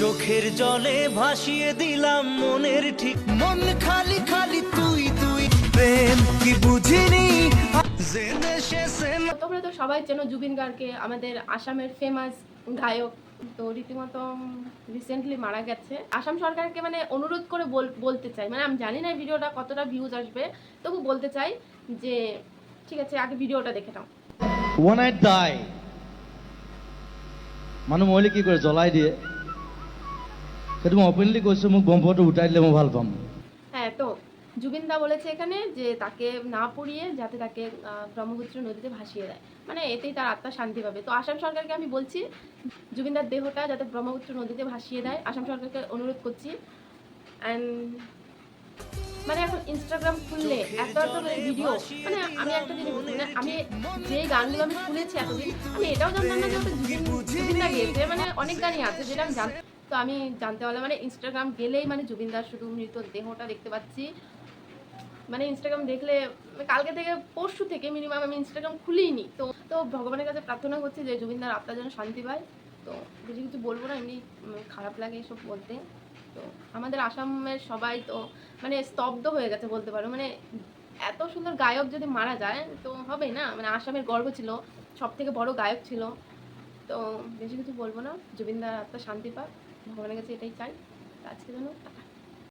চোখের জলে ভাসিয়ে দিলাম মনের ঠিক। মন খালি খালি তুই তুই। প্রেম কি বুঝিনি? তোমরা তো সবাই চেনো জুবিন গার্গকে আমাদের আসামের ফেমাস গায়ক তো রীতিমতো রিসেন্টলি মারা গেছে। আসাম সরকারকে মানে অনুরোধ করে বল- বলতে চাই। মানে আমি জানি না ভিডিওটা কতটা ভিউজ আসবে তবু বলতে চাই যে ঠিক আছে আগে ভিডিওটা দেখে নাও। When I die মানুহ মৰিলে কি কৰে জ্বলাই দিয়ে সেইটো মই অপেনলি কৈছোঁ, মোক বম্বটো উঠাই দিলে মই ভালো পাম। হ্যাঁ তো জুবিনদা বলেছে এখানে যে তাকে না পুড়িয়ে যাতে তাকে ব্রহ্মপুত্র নদীতে ভাসিয়ে দেয়। মানে এতেই তার আত্মা শান্তি পাবে। তো আসাম সরকারকে আমি বলছি, জুবিনদার দেহটা যাতে ব্রহ্মপুত্র নদীতে ভাসিয়ে দেয়, আসাম সরকারকে অনুরোধ করছি। অ্যান্ড মানে এখন ইনস্টাগ্রাম খুললে, এত এত ভিডিও মানে আমি একটা জিনিস মানে আমি যে গানগুলো আমি শুনেছি এতদিন, আমি এটাও জানতাম না যে জুবিন জুবিনদা গেয়েছে। মানে অনেক গানই আছে যেটা আমি জান তো আমি জানতে পারলাম মানে ইনস্টাগ্রাম গেলেই মানে জুবিনদার শুধু মৃত দেহটা দেখতে পাচ্ছি। মানে ইনস্টাগ্রাম দেখলে কালকে থেকে পরশু থেকে মিনিমাম আমি ইনস্টাগ্রাম খুলিনি। তো তো ভগবানের কাছে প্রার্থনা করছি যে জুবিনদার আত্মা যেন শান্তি পায়। তো বেশি কিছু বলব না, এমনি খারাপ লাগে এসব বলতে। তো আমাদের আসামের সবাই তো মানে স্তব্ধ হয়ে গেছে বলতে পারো। মানে এত সুন্দর গায়ক যদি মারা যায়, তো হবে না। মানে আসামের গর্ব ছিল সব থেকে বড় গায়ক ছিল। তো বেশি কিছু বলব না জুবিনদার আত্মা শান্তি পাক। ভগবানের কাছে এটাই চাই। আজকে টাটা।